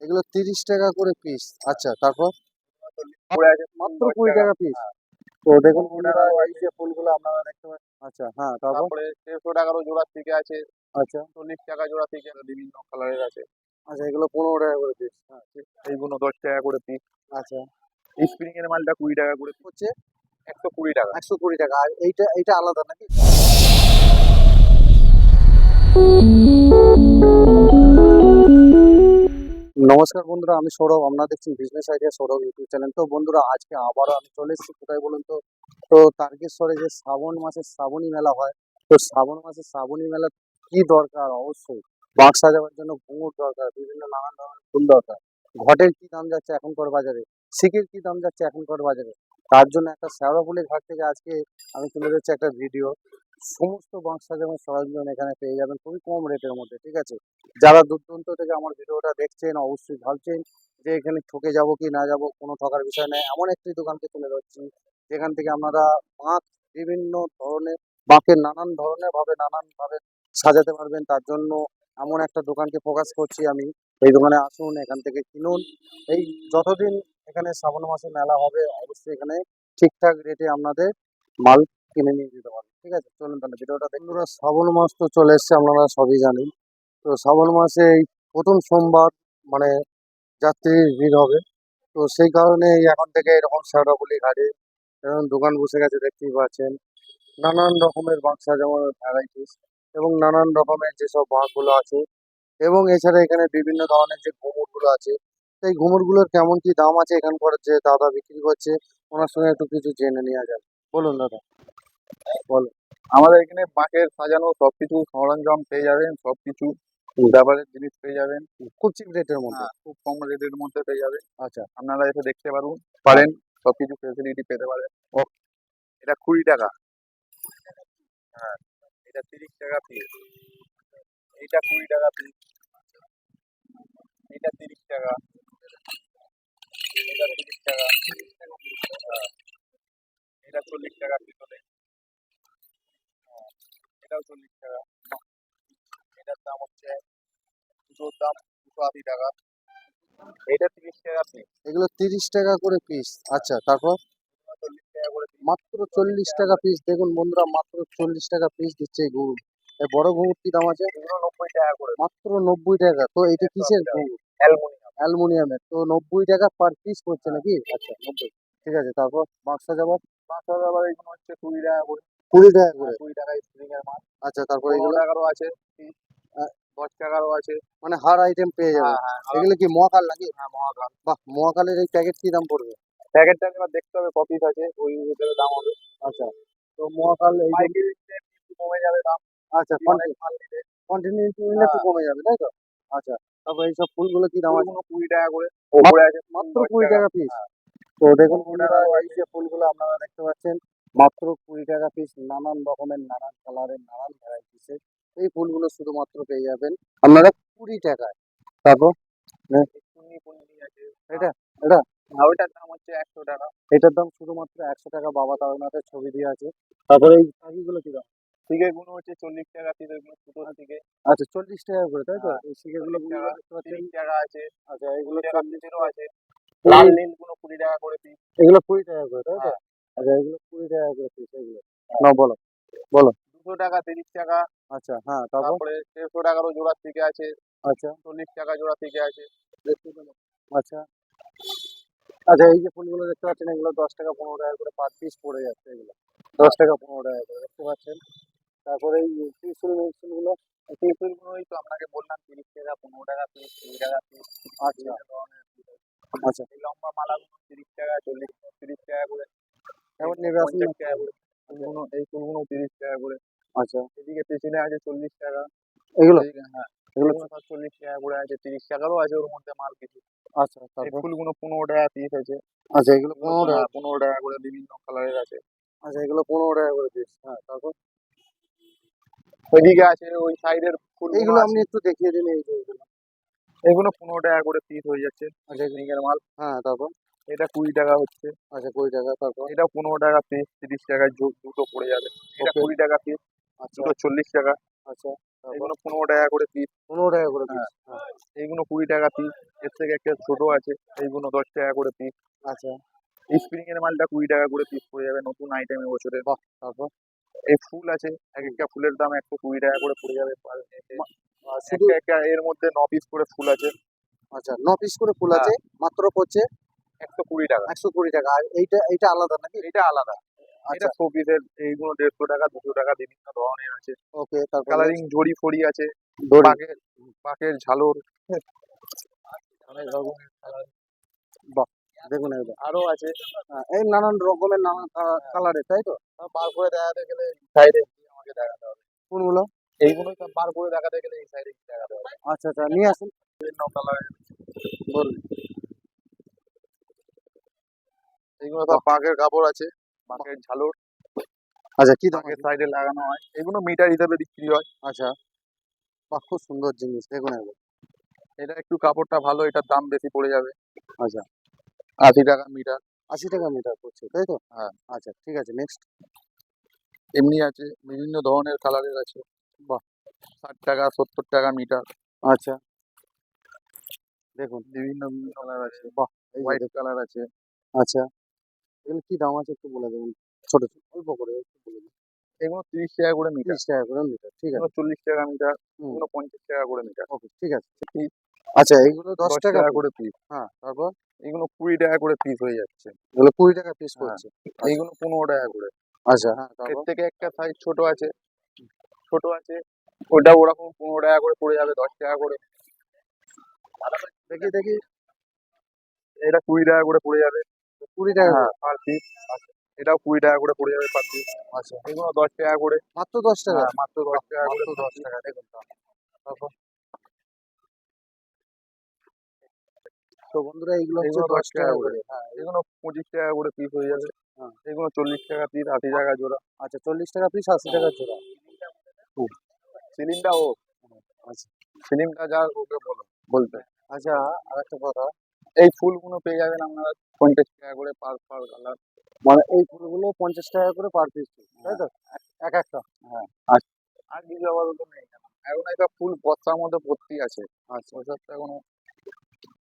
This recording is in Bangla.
এগুলো তিরিশ টাকা করে পিস আচ্ছা তারপর? মাত্র কুড়ি টাকা। পিস তো দেখুন এই যে ফুলগুলো আপনারা দেখতে পাচ্ছেন। আচ্ছা হ্যাঁ তারপরে? দেড়শো টাকারও জোড়া থেকে আছে। আচ্ছা। চল্লিশ টাকা জোড়া থেকে বিভিন্ন কালারের আছে। আচ্ছা এগুলো পনেরো টাকা করে পিস হ্যাঁ এইগুলো দশ টাকা করে পিস আচ্ছা। স্প্রিং এর মালটা কুড়ি টাকা করে হচ্ছে? একশো কুড়ি টাকা। একশো কুড়ি টাকা, আর এইটা এইটা আলাদা নাকি? নমস্কার বন্ধুরা, আমি সৌরভ, আপনারা দেখছেন business idea Sourav YouTube channel তো বন্ধুরা, আজকে আবারও আমি চলে এসেছি, কোথায় বলুন তো? তো তারকেশ্বরে যে শ্রাবণ মাসের শ্রাবণী মেলা হয়, তো শ্রাবণ মাসের শ্রাবণী মেলা কি দরকার? অবশ্যই বাঁক সাজাবার জন্য ঘুঙুর দরকার, বিভিন্ন নানান ধরনের ফুল দরকার। ঘটের কি দাম যাচ্ছে এখনকার বাজারে? শিকের কি দাম যাচ্ছে এখনকার বাজারে? তার জন্য একটা শ্যাওড়াফুলি ঘাট থেকে আজকে আমি তুলে ধরছি একটা ভিডিও সমস্ত বাঁশ যেমন সরঞ্জাম এখানে পেয়ে যাবেন, খুবই কম রেটের মধ্যে, ঠিক আছে? যারা দূর দূরান্ত থেকে আমার ভিডিওটা দেখছেন, অবশ্যই ভাবছেন যে এখানে ঠকে যাব কি না যাব, কোনো ঠকার বিষয় নেই এমন একটি দোকানকে তুলে ধরছি, যেখান থেকে আপনারা বাঁক বিভিন্ন ধরনের, বাঁকের নানান ধরনের ভাবে, নানান ভাবে সাজাতে পারবেন। তার জন্য এমন একটা দোকানকে ফোকাস করছি আমি। এই দোকানে আসুন, এখান থেকে কিনুন। এই যতদিন এখানে শ্রাবণ মাসে মেলা হবে। অবশ্যই এখানে ঠিকঠাক রেটে আপনাদের মাল কিনে নিয়ে যেতে পারবেন। ঠিক আছে? চলুন তাহলে ভিডিওটা দেখুন শ্রাবণ মাস তো চলে এসছে, আপনারা সবই জানেন। তো শ্রাবণ মাসে এই প্রথম সোমবার মানে যাত্রীর ভিড় হবে। তো সেই কারণে এখন থেকে এরকম শ্যাওড়াপুলি ঘাটে এরকম দোকান বসে গেছে, দেখতেই পাচ্ছেন। নানান রকমের বাক্সা যেমন ভ্যারাইটিস এবং নানান রকমের যেসব বাঁকগুলো আছে এবং এছাড়া এখানে বিভিন্ন ধরনের যে ঘুমুরগুলো আছে সেই ঘুমুরগুলোর কেমন কি দাম আছে এখানকার যে দাদা বিক্রি করছে? ওনার সঙ্গে একটু কিছু জেনে নেওয়া যাবে বলুন দাদা। বলো আমাদের এখানে বাঁকের সাজানো সবকিছু সরঞ্জাম পেয়ে যাবেন সবকিছু ব্যাপারের জিনিস পেয়ে যাবেন। খুব চিপ রেটের মধ্যে? হ্যাঁ খুব কম রেটের মধ্যে পেয়ে যাবেন। আচ্ছা। আপনারা এসে দেখতে পারুন পারেন সবকিছু ফেসিলিটি পেতে পারেন। ও এটা কুড়ি টাকা। হ্যাঁ এটা তিরিশ টাকা পিস এটা কুড়ি টাকা পিস এটা তিরিশ টাকা এটা তিরিশ টাকা হ্যাঁ এটা চল্লিশ টাকা পিস হ্যাঁ, এটাও চল্লিশ টাকা। এটার দাম হচ্ছে দুটোর দাম দুশো আশি টাকা। এটা তিরিশ টাকা পিস এগুলো তিরিশ টাকা করে পিস আচ্ছা তারপর? মাত্র চল্লিশ টাকা পিস দেখুন বন্ধুরা মাত্র চল্লিশ টাকা পিস দিচ্ছে এই ঘুঘুর এই বড় ঘুঘুর কি দাম আছে? এগুলো নব্বই টাকা করে। মাত্র নব্বই টাকা। তো এটা কিসের। ঘুঘুর অ্যালমোনিয়াম। অ্যালুমিনিয়ামের। তো নব্বই টাকা পার পিস পড়ছে নাকি? আচ্ছা নব্বই। ঠিক আছে তারপর বাক্সা যাবার পাঁচশো আবার এগুলো হচ্ছে কুড়ি টাকা করে। কুড়ি টাকা করে? কুড়ি টাকা স্প্রিং এর মাল। আচ্ছা তারপর এগুলো? টাকারও আছে। piece, হ্যাঁ। দশ টাকারও আছে। মানে হার আইটেম পেয়ে যাবে। হ্যাঁ হ্যাঁ এগুলো কি মহাকাল নাকি? হ্যাঁ মহাকাল। বাহ মহাকালের এই প্যাকেট কি দাম পড়বে? প্যাকেটটা এবার দেখতে হবে কপিস আছে ওই হিসেবে দাম হবে। আচ্ছা তো মহাকাল এই কমে যাবে দাম। আচ্ছা নিলে। একটু কমে যাবে তাই তো? আচ্ছা তারপর এইসব ফুলগুলো কি দাম আছে? কুড়ি টাকা করে। ওপরে আছে মাত্র কুড়ি টাকা। পিস তো দেখুন বন্ধুরা এই যে ফুলগুলো আপনারা দেখতে পাচ্ছেন মাত্র কুড়ি টাকা পিস নানান রকমের নানান কালারের নানান ভ্যারাইটিসের এই ফুলগুলো শুধুমাত্র পেয়ে যাবেন আপনারা কুড়ি টাকায়। তারপর? আছে এটা? এটা? হ্যাঁ ওইটার দাম হচ্ছে একশো টাকা। এটার দাম শুধুমাত্র একশো টাকা বাবা ছবি দিয়ে আছে। তারপরে এই পাখিগুলো কি দাম? থেকে গুলো হচ্ছে চল্লিশ টাকা গুলো ছোটো থেকে আচ্ছা চল্লিশ টাকা করে তাই তো? হ্যাঁ, এই দেখতে পাচ্ছেন? টাকা আছে। আচ্ছা এগুলো আছে। লাল নীলগুলো কুড়ি টাকা করে পিস এগুলো কুড়ি টাকা করে তাই তো? হ্যাঁ। আচ্ছা এগুলো কুড়ি টাকা করে পিস এগুলো। না বলো দুশো টাকা তিরিশ টাকা। আচ্ছা হ্যাঁ তারপরে? দেড়শো টাকারও জোড়া থেকে আছে। আচ্ছা। চল্লিশ টাকা জোড়া থেকে আছে। আচ্ছা। আচ্ছা এই যে ফুলগুলো দেখতে পাচ্ছেন এগুলো দশ টাকা পনেরো টাকা করে পার পিস পড়ে যাচ্ছে এগুলো। দশ টাকা পনেরো টাকা করে দেখতে পাচ্ছেন? তারপরে এই ত্রিশুল মিশুলগুলো ত্রিশুল গুলোই তো আপনাকে বললাম তিরিশ টাকা পনেরো টাকা পিস কুড়ি টাকা পিস আচ্ছা। আচ্ছা। এই লম্বা মালাগুলো তিরিশ টাকা চল্লিশ তিরিশ টাকা করে। নেবে আসুন টাকা করে। এই ফুলগুলো তিরিশ টাকা করে। আচ্ছা। এদিকে পেছনে আছে চল্লিশ টাকা। এগুলো? হ্যাঁ। এগুলো এগুলো চল্লিশ টাকা করে আছে তিরিশ টাকারও আছে ওর মধ্যে মাল কিছু। আচ্ছা তারপর? ফুলগুলো পনেরো টাকা পিস আছে। আচ্ছা এগুলো পনেরো টাকা পনেরো টাকা করে বিভিন্ন কালারের আছে। আচ্ছা এগুলো পনেরো টাকা করে পিস হ্যাঁ তারপর? ওইদিকে আছে ওই সাইডের ফুলগুলো এইগুলো আছে। আপনি একটু দেখিয়ে দিন এই যে এইগুলো এগুলো পনেরো টাকা করে পিস হয়ে যাচ্ছে। আচ্ছা এগুলো- রিঙের মাল। হ্যাঁ তারপর? এটা কুড়ি টাকা হচ্ছে। আচ্ছা কুড়ি টাকা তারপর? এটা পনেরো টাকা পিস তিরিশ টাকায় জু- দুটো পড়ে যাবে। এটা কুড়ি টাকা পিস আচ্ছা। দুটো চল্লিশ টাকা। আচ্ছা এগুলো পনেরো টাকা করে পিস পনেরো টাকা করে পিস হ্যাঁ। এইগুলো কুড়ি টাকা পিস এর থেকে একটা ছোট আছে এইগুলো দশ টাকা করে পিস আচ্ছা। স্প্রিং এর মালটা কুড়ি টাকা করে পিস পড়ে যাবে নতুন আইটেম এবছরের বাহ তারপর? এই ফুল আছে এক একটা ফুলের দাম একশো কুড়ি টাকা করে পড়ে যাবে শুধু এর মধ্যে ন পিস করে ফুল আছে। আচ্ছা ন পিস করে ফুল হ্যাঁ। আছে মাত্র পড়ছে একশো কুড়ি টাকা। একশো কুড়ি টাকা আর এইটা এইটা আলাদা নাকি? এটা আলাদা। আচ্ছা। এটা শো পিসের এইগুলো দেড়শো টাকা দুশো টাকা বিভিন্ন ধরনের আছে। ওকে তারপর কালারিং ঝড়ি ফড়ি আছে বাঘের বাঘের ঝালর। অনেক রকমের colour দেখুন আরও আছে। হ্যাঁ, এই নানান রকমের নানান কালারের তাই তো? বার করে দেখাতে গেলে সাইডে আমাকে দেখাতে হবে। কোনগুলো? এইগুলো বার করে দেখাতে গেলে এই সাইডে দেখাতে হবে। আচ্ছা আচ্ছা নিয়ে আসুন। বিভিন্ন কালারের বলুন এইগুলো সব বাঘের কাপড় আছে বাঘের ঝালর। আচ্ছা কি দাম বাঘের আছে? সাইডে লাগানো হয়। এগুলো মিটার হিসাবে বিক্রি হয়। আচ্ছা। বাহ খুব সুন্দর জিনিস দেখুন একবার এটা একটু কাপড়টা ভালো এটার দাম বেশি পড়ে যাবে। আচ্ছা। আশি টাকা মিটার। আশি টাকা মিটার পড়ছে তাই তো? হ্যাঁ। আচ্ছা ঠিক আছে নেক্সট এমনি আছে বিভিন্ন ধরনের কালারের আছে। বাহ। ষাট টাকা সত্তর টাকা মিটার। আচ্ছা। দেখুন। বিভিন্ন কালার আছে। বাহ! হোয়াইট কালার আছে। আচ্ছা। এগুলো কি দাম আছে একটু বলে দেবেন? ছোট ছোট অল্প করে একটু বলে দিন। এগুলো তিরিশ টাকা করে মিটার। তিরিশ টাকা করে মিটার ঠিক আছে। চল্লিশ টাকা মিটার। এগুলো পঞ্চাশ টাকা করে মিটার। ওকে ঠিক আছে। আচ্ছা এইগুলো দশ টাকা করে পিস হ্যাঁ। তারপর এগুলো কুড়ি টাকা করে পিস হয়ে যাচ্ছে। এগুলো কুড়ি টাকা পিস হ্যাঁ। করছে। এইগুলো পনেরো টাকা করে। আচ্ছা হ্যাঁ এর থেকে একটা সাইজ ছোট আছে। ছোট আছে ওটা ওরকম পনেরো টাকা করে পড়ে যাবে দশ টাকা করে। দেখি দেখি। এটা কুড়ি টাকা করে পড়ে যাবে। কুড়ি টাকা হ্যাঁ পার পিস এটাও কুড়ি টাকা করে পড়ে যাবে পার পিস আচ্ছা। এগুলো দশ টাকা করে। মাত্র দশ টাকা? হ্যাঁ, মাত্র দশ টাকা করে দশ টাকা দেখুন। তারপর তো বন্ধুরা এইগুলো হচ্ছে এগুলো দশ টাকা করে। হ্যাঁ এগুলো পঁচিশ টাকা করে পিস হয়ে যাবে। হ্যাঁ। এগুলো চল্লিশ টাকা পিস আশি টাকা জোড়া। আচ্ছা চল্লিশ টাকা পিস আশি টাকা জোড়া। সিলিমটা ও আচ্ছা। সিলিমটা যা ওকে বলো বলতে। আচ্ছা আর একটা কথা। এই ফুলগুলো পেয়ে যাবেন আপনারা পঞ্চাশ টাকা করে পার পার কালার মানে এই ফুলগুলো পঞ্চাশ টাকা করে পার পিস তাই তো? এক একটা। হ্যাঁ। আর কিছু আপাতত নেই। এখন একটা ফুল বস্তার মধ্যে ভর্তি আছে। আচ্ছা। তো এখনও